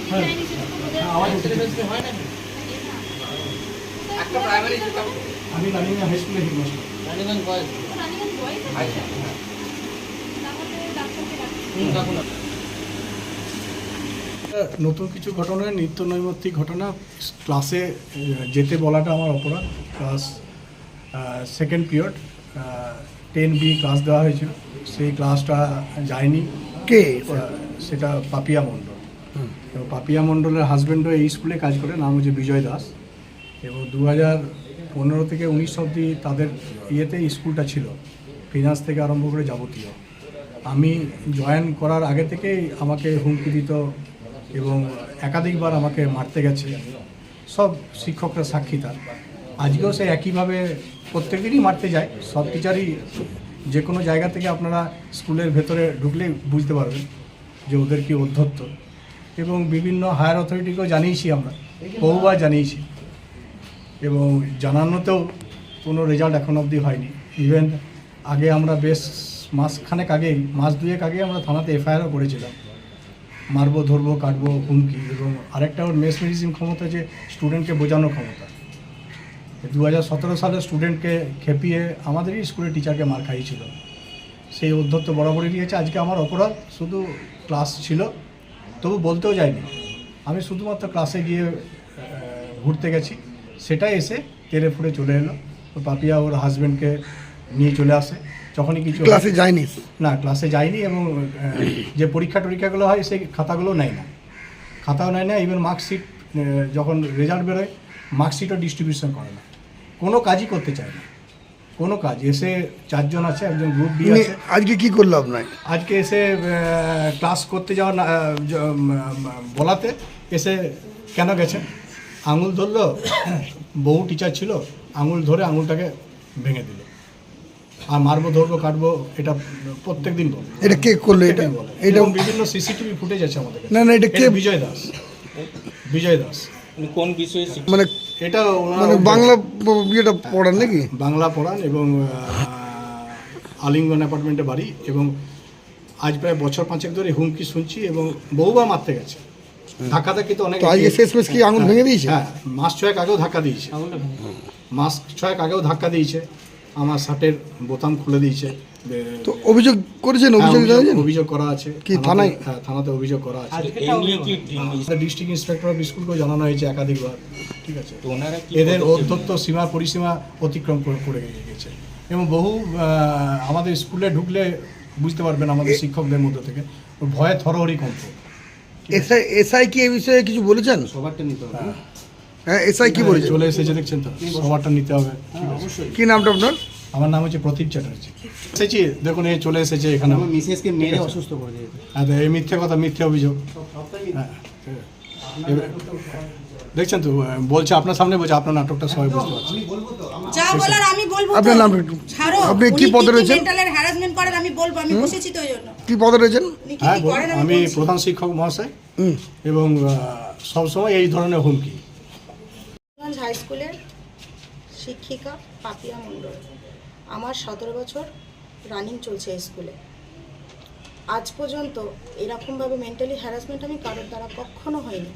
কি হ্যাঁ। যায়নি সেটা তো বোঝা হ্যাঁ, আওয়াজ যাচ্ছে হচ্ছে। হয় না না। একটা প্রাইমারি আমি রানিবাই হাই স্কুলের হেডমাস্টার রানীগঞ্জ বয়েজ তো রানীগঞ্জ বয়েজ আছে তাহলে ডাক্তারকে ডাক্তার নতুন কিছু ঘটনায় নিত্য নৈমিত্তিক ঘটনা ক্লাসে যেতে বলাটা আমার অপরাধ class second period ten B class দেওয়া হয়েছিল। সেই ক্লাসটা যায়নি। কে? সেটা পাপিয়া মণ্ডল। এবং পাপিয়া মণ্ডলের হাজব্যান্ডও এই স্কুলে কাজ করে নাম হচ্ছে বিজয় দাস। এবং দু হাজার পনেরো থেকে উনিশ অবধি তাদের ইয়েতে স্কুলটা ছিল। ফিনান্স থেকে আরম্ভ করে যাবতীয়। আমি জয়েন করার আগে থেকেই আমাকে হুমকি দিত এবং একাধিকবার আমাকে মারতে গেছে। সব শিক্ষকরা সাক্ষী তার। আজকেও সে একইভাবে প্রত্যেকদিনই মারতে যায়। সব টিচারই যে কোনো জায়গা থেকে আপনারা স্কুলের ভেতরে ঢুকলেই বুঝতে পারবেন যে ওদের কি অধ্যত্ত। এবং বিভিন্ন হায়ার অথরিটিকেও জানিয়েছি আমরা। বহুবার জানিয়েছি। এবং জানানোতেও কোনো রেজাল্ট এখন অবধি হয়নি। ইভেন আগে আমরা বেশ মাসখানেক আগেই, মাস দুয়েক আগে আমরা থানাতে এফআইআরও করেছিলাম। মারবো, ধরবো, কাটবো, হুমকি এবং আরেকটা ওর মেসমেরিজম ক্ষমতা যে স্টুডেন্টকে বোঝানোর ক্ষমতা। দু হাজার সতেরো সালে স্টুডেন্টকে খেপিয়ে আমাদেরই স্কুলের টিচারকে মার খাইয়েছিল। সেই অধ্যত্ত বরাবরই নিয়েছে আজকে আমার অপরাধ, শুধু ক্লাস ছিল, তবু বলতেও যায়নি। আমি শুধুমাত্র ক্লাসে গিয়ে ঘুরতে গেছি। সেটাই এসে তেরে ফুড়ে চলে এলো। পাপিয়া ওর হাজব্যান্ডকে নিয়ে চলে আসে। যখনই কিছু ক্লাসে যায়নি। না ক্লাসে যায়নি এবং যে পরীক্ষা টরীক্ষাগুলো হয় সেই খাতাগুলো নেয় না। খাতাও নেয় না ইভেন মার্কশিট যখন রেজাল্ট বেরোয় মার্কশিটও ডিস্ট্রিবিউশন করে না। কোনো কাজই করতে চায় না। কোনো কাজ। এসে চারজন আছে একজন গ্রুপ বি আছে। আজকে কি করল আপনার? আজকে এসে ক্লাস করতে যাওয়ার আহ, বলাতে এসে কেন গেছেন আঙুল ধরলো বহু টিচার ছিল আঙুল ধরে আঙুলটাকে ভেঙে দিল। আর মারবো ধরবো কাটবো এটা প্রত্যেক দিন বলে। এটা কে করল এটা। এটা বিভিন্ন সিসিটিভি ফুটেজ আছে আমাদের না, না, এটা কে- বিজয় দাস। বিজয় দাস। কোন বিষয়ে মানে এটা মানে বাংলা ইয়েটা পড়ান নাকি? বাংলা পড়ান এবং আলিঙ্গন অ্যাপার্টমেন্টে বাড়ি এবং আজ প্রায় বছর পাঁচেক ধরে হুমকি শুনছি এবং বহুবার মারতে গেছে। ধাক্কা ধাক্কি তো অনেক আজকে শেষমেশ কি আঙুল ভেঙে দিয়েছে? হ্যাঁ মাস ছয়েক আগেও ধাক্কা দিয়েছে। মাস ছয়েক আগেও ধাক্কা দিয়েছে। আমার শার্টের বোতাম খুলে দিয়েছে। তো অভিযোগ করেছেন হ্যাঁ, অভিযোগ জানিয়েছেন অভিযোগ করা আছে। কি, থানায়? হ্যাঁ থানাতে অভিযোগ করা আছে। এই নিয়ে কি ডিস্ট্রিক্ট ইন্সপেক্টর অফ স্কুলকেও জানানো হয়েছে একাধিকবার। ঠিক আছে? তো এদের অধ্যত্ত সীমা পরিসীমা অতিক্রম করে করে গেছে। এবং বহু আমাদের স্কুলে ঢুকলে বুঝতে পারবেন আমাদের শিক্ষকদের মধ্যে থেকে। ভয়ে থরহরি কম্প এসআই এসআই কি এই বিষয়ে কিছু বলেছেন? সবারটা নিতে হবে। হ্যাঁ এসআই কি বলেছেন? চলে এসেছে দেখছেন তো? সবারটা নিতে হবে। কি নামটা আপনার? আমার নাম হচ্ছে প্রদীপ চ্যাটার্জি। এসেছি দেখুন এ চলে এসেছে এখানে। আমার মিসেসকে মেরে অসুস্থ করে দিয়েছে। হ্যাঁ, তো এই মিথ্যে কথা মিথ্যে অভিযোগ। হ্যাঁ, দেখছেন তো বলছে আপনার সামনে বলছে আপনার নাটকটা সবাই বুঝতে পারছে। যা বলার আমি বলব আপনার নাম একটু ছাড়ো আপনি কি পদে রয়েছেন? মেন্টালের হ্যারাসমেন্ট করেন আমি বলব আমি বসেছি তো জন্য। কি পদে রয়েছেন? হ্যাঁ বলুন। আমি প্রধান শিক্ষক মহাশয়। এবং সবসময় এই ধরনের হুমকি। হাই স্কুলের শিক্ষিকা পাপিয়া মণ্ডল। আমার সতেরো বছর রানিং চলছে স্কুলে আজ পর্যন্ত এরকমভাবে মেন্টালি হ্যারাসমেন্ট আমি কারোর দ্বারা কখনো হয়নি।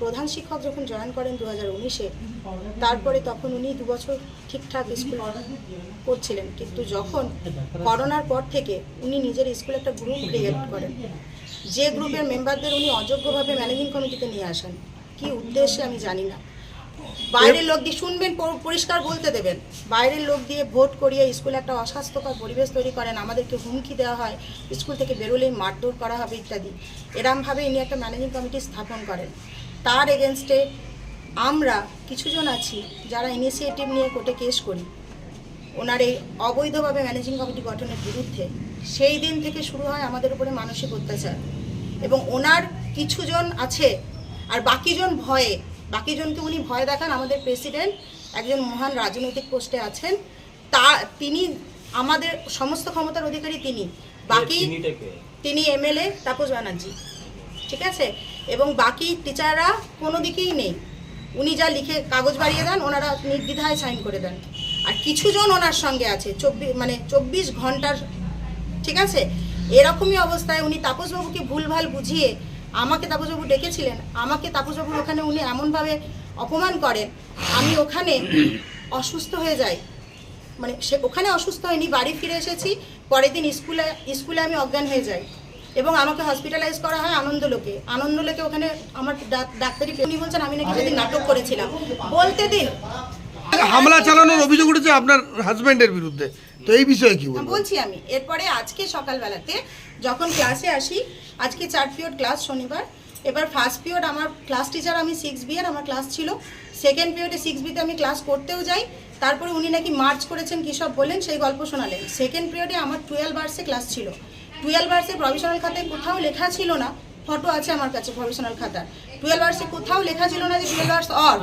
প্রধান শিক্ষক যখন জয়েন করেন দু হাজার উনিশে, তারপরে তখন উনি দু বছর ঠিকঠাক স্কুল করছিলেন। কিন্তু যখন করোনার পর থেকে উনি নিজের স্কুলে একটা গ্রুপ ক্রিয়েট করেন। যে গ্রুপের মেম্বারদের উনি অযোগ্যভাবে ম্যানেজিং কমিটিতে নিয়ে আসেন। কি উদ্দেশ্যে আমি জানি না। বাইরের লোক দিয়ে শুনবেন পরিষ্কার বলতে দেবেন। বাইরের লোক দিয়ে ভোট করিয়ে স্কুলে একটা অস্বাস্থ্যকর পরিবেশ তৈরি করেন, আমাদেরকে হুমকি দেওয়া হয়, স্কুল থেকে বেরোলেই মারধর করা হবে ইত্যাদি। এরমভাবে ইনি একটা ম্যানেজিং কমিটি স্থাপন করেন। তার এগেনস্টে আমরা কিছুজন আছি যারা ইনিশিয়েটিভ নিয়ে কোর্টে কেস করি। ওনার এই অবৈধভাবে ম্যানেজিং কমিটি গঠনের বিরুদ্ধে সেই দিন থেকে শুরু হয় আমাদের উপরে মানসিক অত্যাচার। এবং ওনার কিছুজন আছে, আর বাকিজন ভয়ে বাকিজনকে উনি ভয় দেখান আমাদের প্রেসিডেন্ট একজন মহান রাজনৈতিক পোস্টে আছেন। তা তিনি আমাদের সমস্ত ক্ষমতার অধিকারী তিনি। বাকি তিনি এমএলএ তাপস ব্যানার্জি। ঠিক আছে? এবং বাকি টিচাররা কোনো দিকেই নেই। উনি যা লিখে কাগজ বাড়িয়ে দেন ওনারা নির্দ্বিধায় সাইন করে দেন। আর কিছুজন ওনার সঙ্গে আছে চব্বিশ মানে চব্বিশ ঘণ্টার ঠিক আছে? এরকমই অবস্থায় উনি তাপসবাবুকে ভুলভাল বুঝিয়ে আমাকে তাপসবাবু ডেকেছিলেন, আমাকে তাপসবাবুর ওখানে উনি এমনভাবে অপমান করেন, আমি ওখানে অসুস্থ হয়ে যাই। মানে সে ওখানে অসুস্থ হয়নি, বাড়ি ফিরে এসেছি, পরের দিন স্কুলে স্কুলে আমি অজ্ঞান হয়ে যাই। এবং আমাকে হসপিটালাইজ করা হয় আনন্দলোকে। আনন্দলোকে ওখানে আমার ডাক- ডাক্তারি উনি বলছেন, আমি নাকি সেদিন নাটক করেছিলাম। বলতে দিন। হামলা চালানোর অভিযোগ উঠেছে আপনার হাজবেন্ডের বিরুদ্ধে। তো এই বিষয়ে কি বলছি আমি এরপরে আজকে সকালবেলাতে যখন ক্লাসে আসি আজকে চার পিরিয়ড ক্লাস শনিবার এবার ফার্স্ট পিরিয়ড আমার ক্লাস টিচার আমি সিক্স বি এর আমার ক্লাস ছিল। সেকেন্ড পিরিয়ডে সিক্স বিতে আমি ক্লাস করতেও যাই। তারপরে উনি নাকি মার্চ করেছেন কী সব বললেন সেই গল্প শোনালেন। সেকেন্ড পিরিয়ডে আমার টুয়েলভ আর্টসে ক্লাস ছিল। টুয়েলভ আর্টসে প্রফেশনাল খাতায় কোথাও লেখা ছিল না ফটো আছে আমার কাছে প্রফেশনাল খাতার। টুয়েলভ আর্টসে কোথাও লেখা ছিল না যে টুয়েলভ আর্টস অর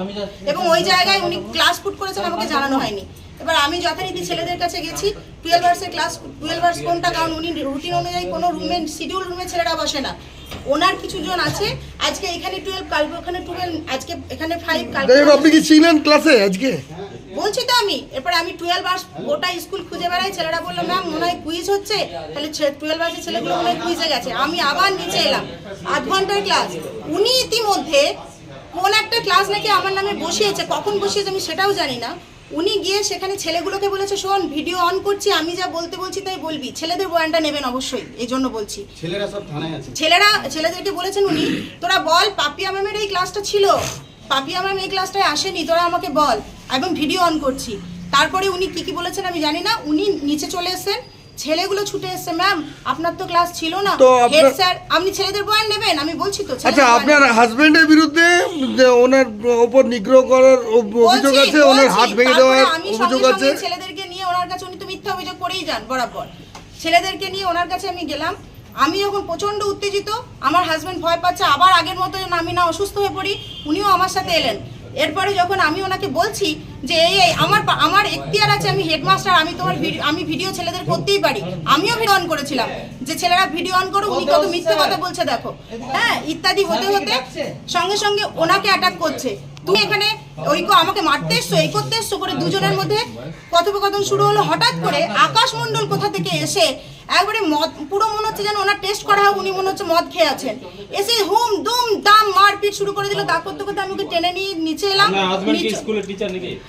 এবং ওই জায়গায় উনি ক্লাস পুট করেছেন আমাকে জানানো হয়নি। এবার আমি যথারীতি ছেলেদের কাছে গেছি টুয়েলভ আর্টসের ক্লাস টুয়েলভ আর্টস কোনটা কারণ উনি রুটিন অনুযায়ী কোনো রুমে শিডিউল রুমে ছেলেরা বসে না। ওনার কিছু জন আছে আজকে এখানে টুয়েলভ কালকে ওখানে টুয়েলভ আজকে এখানে ফাইভ হোক, আপনি কি ছিলেন ক্লাসে আজকে? বলছি তো আমি এরপরে আমি টুয়েলভ আর্টস গোটা স্কুল খুঁজে বেড়াই ছেলেরা বলল ম্যাম মনে হয় কুইজ হচ্ছে তাহলে টুয়েলভ আর্টসের ছেলেগুলো মনে হয় কুইজে গেছে। আমি আবার নিচে এলাম আধ ঘণ্টার ক্লাস উনি ইতিমধ্যে কোন একটা ক্লাস নাকি আমার নামে বসিয়েছে কখন বসিয়েছে আমি সেটাও জানি না। উনি গিয়ে সেখানে ছেলেগুলোকে বলেছে শোন ভিডিও অন করছি আমি যা বলতে বলছি তাই বলবি। ছেলেদের বয়ানটা নেবেন অবশ্যই এই জন্য বলছি। ছেলেরা সব থানায় আছে। ছেলেরা ছেলেদেরকে বলেছেন উনি তোরা বল পাপিয়া ম্যামের এই ক্লাসটা ছিল? পাপিয়া ম্যাম এই ক্লাসটায় আসেনি তোরা আমাকে বল। এবং ভিডিও অন করছি। তারপরে উনি কি কি বলেছেন আমি জানি না উনি নিচে চলে এসেছেন ছেলেগুলো ছুটে এসছে ম্যাম আপনার তো ক্লাস ছিল না। তো হেড স্যার আপনি ছেলেদের বয়ান নেবেন? আমি বলছি তো আচ্ছা আপনার হাজবেন্ডের বিরুদ্ধে যে ওনার ওপর নিগ্রহ করার অভিযোগ আছে ওনার হাত ভেঙে দেওয়ার অভিযোগ আছে? ছেলেদেরকে নিয়ে ওনার কাছে উনি তো মিথ্যা অভিযোগ করেই যান বরাবর। ছেলেদেরকে নিয়ে ওনার কাছে আমি গেলাম। আমি যখন প্রচণ্ড উত্তেজিত আমার হাজবেন্ড ভয় পাচ্ছে আবার আগের মতো আমি না অসুস্থ হয়ে পড়ি উনিও আমার সাথে এলেন। এরপরে যখন আমি ওনাকে বলছি যে এই আমার আমার এখতিয়ার আছে আমি হেডমাস্টার আমি তোমার আমি ভিডিও ছেলেদের করতেই পারি। আমিও ভিডিও অন করেছিলাম। যে ছেলেরা ভিডিও অন করো উনি কত মিথ্যে কথা বলছে দেখো। হ্যাঁ ইত্যাদি হতে হতে সঙ্গে সঙ্গে ওনাকে অ্যাটাক করছে। তুমি এখানে ওই কো আমাকে মারতে এসছো এই করতে এসছো করে দুজনের মধ্যে কথোপকথন শুরু হলো। হঠাৎ করে আকাশ মণ্ডল কোথা থেকে এসে একবারে মদ পুরো মনে হচ্ছে যেন ওনার টেস্ট করা হোক উনি মনে হচ্ছে মদ খেয়ে আছেন। এসে হুম দুম দাম মারপিট শুরু করে দিল। তা করতে করতে আমি ওকে টেনে নিয়ে নিচে এলাম।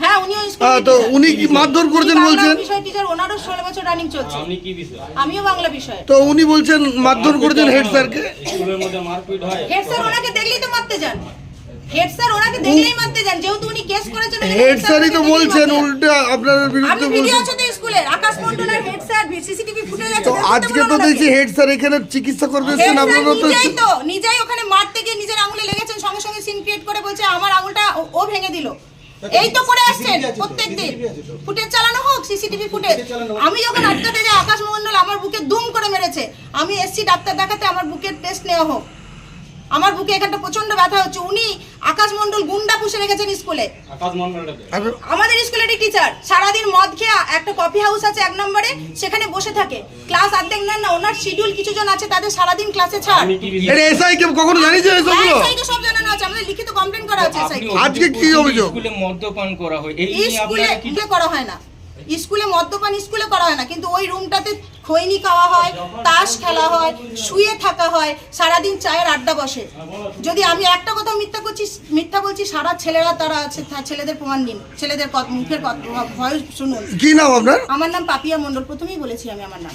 হ্যাঁ উনিও তো উনি কি মারধর করেছেন উনি বলছেন? বিষয় টিচার ওনারও ষোলো বছর রানিং চলছে। কি আমিও বাংলা বিষয়ে। তো উনি বলছেন মারধর করেছেন হেড স্যারকে? স্কুলের মধ্যে মারপিট হয়। হেড স্যার ওনাকে দেখলেই তো মারতে যান। হেড স্যার ওনাকে দেখলেই মারতে যান। যেহেতু উনি কেস করেছেন হেড স্যারই তো বলছেন উল্টা আপনার বিরুদ্ধে ভিডিও আছে তো আকাশ মন্ডলের হেড স্যার সিসিটিভি ফুটেজ আছে তো আজকে তো দেখছি হেড স্যার এখানে চিকিৎসা করতে হেড এসেছেন স্যার আপনারা তো নিজেই তো নিজেই ওখানে মারতে গিয়ে নিজের আঙুলে লেগেছেন সঙ্গে সঙ্গে সিন ক্রিয়েট করে বলছে আমার আঙুলটা ও- ও ভেঙে দিল। এই তো করে আসছেন প্রত্যেকদিন ফুটেজ চালানো হোক সিসিটিভি ফুটেজ আমি যখন আটকাতে যাই আকাশ মন্ডল আমার বুকে দুম করে মেরেছে। আমি এসছি ডাক্তার দেখাতে আমার বুকের টেস্ট নেওয়া হোক। আমার বুকে এখানটা প্রচণ্ড ব্যথা হচ্ছে। উনি আকাশ মন্ডল গুন্ডা পুষে রেখেছেন স্কুলে। আমাদের স্কুলেরই টিচার সারাদিন মদ খেয়ে একটা কফি হাউস আছে এক নম্বরে সেখানে বসে থাকে। ক্লাস অর্ধেক নেন না ওনার শিডিউল কিছু জন আছে তাদের সারাদিন ক্লাসে ছাড়। এটা এসআই কে কখনো জানিয়েছেন হ্যাঁ, এসবগুলো SI কে সব জানানো আছে আমাদের লিখিত কমপ্লেন করা আছে কে। আজকে কি অভিযোগ? স্কুলে মদ্যপান করা হয়। এই নিয়ে আপনারা কি করা হয় না? স্কুলে মদ্যপান স্কুলে করা হয় না কিন্তু ওই রুমটাতে খৈনি খাওয়া হয় তাস খেলা হয় শুয়ে থাকা হয় সারাদিন চায়ের আড্ডা বসে। যদি আমি একটা কথা মিথ্যা করছি মিথ্যা বলছি সারা ছেলেরা তারা আছে ছেলেদের প্রমাণ দিন। ছেলেদের মুখের ভয় শুনুন। কি নাম আপনার? আমার নাম পাপিয়া মন্ডল প্রথমেই বলেছি আমি আমার নাম।